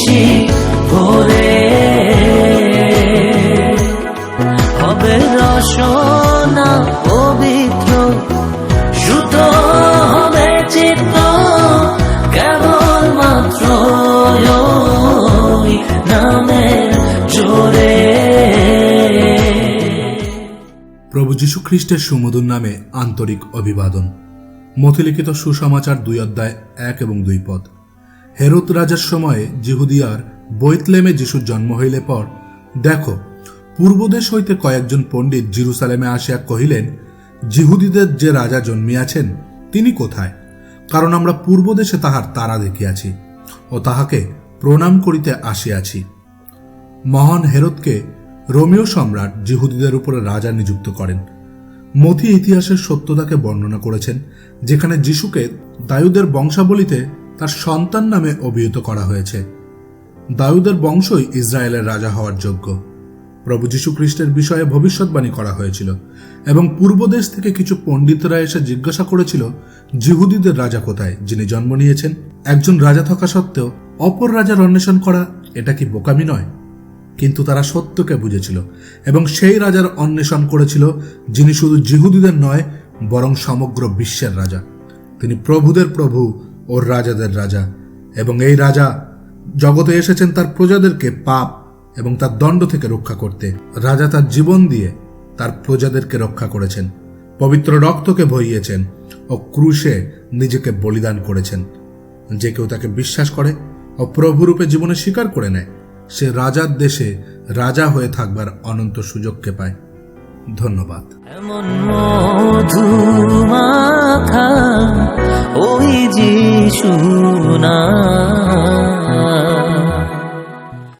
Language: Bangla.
নিশি ভোরে। হবে রসনা পবিত্র সুতো হবে চিত্ত কেবল মাত্র নামের জোরে। প্রভু যীশু খ্রিস্টের সুমধুর নামে আন্তরিক অভিবাদন। মথিলিখিত সুসমাচার দুই অধ্যায় এক এবং দুই পদ। হেরত রাজার সময়ে জিহুদিয়ার বৈতলেমে যিশুর জন্ম হইলে পর, দেখো, পূর্বদেশ হইতে কয়েকজন পণ্ডিত জিরুসালেমে আসিয়া কহিলেন, জিহুদিদের যে রাজা জন্মিয়াছেন, তিনি কোথায়? কারণ আমরা পূর্বদেশে তাহার তারা দেখিয়াছি ও তাহাকে প্রণাম করিতে আসিয়াছি। মহান হেরতকে রোমিও সম্রাট জিহুদিদের উপরে রাজা নিযুক্ত করেন। মথি ইতিহাসের সত্যতাকে বর্ণনা করেছেন, যেখানে যিশুকে দায়ুদের বংশাবলিতে তার সন্তান নামে অভিহিত করা হয়েছে। দায়ুদের বংশই ইসরায়েলের রাজা হওয়ার যোগ্য। প্রভু যীশু খ্রিস্টের বিষয়ে ভবিষ্যৎবাণী করা হয়েছিল এবং পূর্বদেশ থেকে কিছু পণ্ডিতরা এসে জিজ্ঞাসা করেছিল জিহুদিদের রাজা কোথায়? যিনি জন্ম নিয়েছেন। একজন রাজা থাকা সত্ত্বেও অপর রাজার অন্বেষণ করা এটা কি বোকামি নয়? কিন্তু তারা সত্যকে বুঝেছিল এবং সেই রাজার অন্বেষণ করেছিল যিনি শুধু জিহুদিদের নয়, বরং সমগ্র বিশ্বের রাজা। তিনি প্রভুদের প্রভু ও রাজাদের রাজা। এবং এই রাজা জগতে এসেছেন তার প্রজাদেরকে পাপ এবং তার দণ্ড থেকে রক্ষা করতে। রাজা তার জীবন দিয়ে তার প্রজাদেরকে রক্ষা করেছেন। পবিত্র রক্তকে বইয়েছেন ও ক্রুশে নিজেকে বলিদান করেছেন। যে কেউ তাকে বিশ্বাস করে ও প্রভুরূপে জীবনে স্বীকার করে নেয়, সে রাজার দেশে রাজা হয়ে থাকবার অনন্ত সুযোগকে পায়। ধন্যবাদ। এমন মধু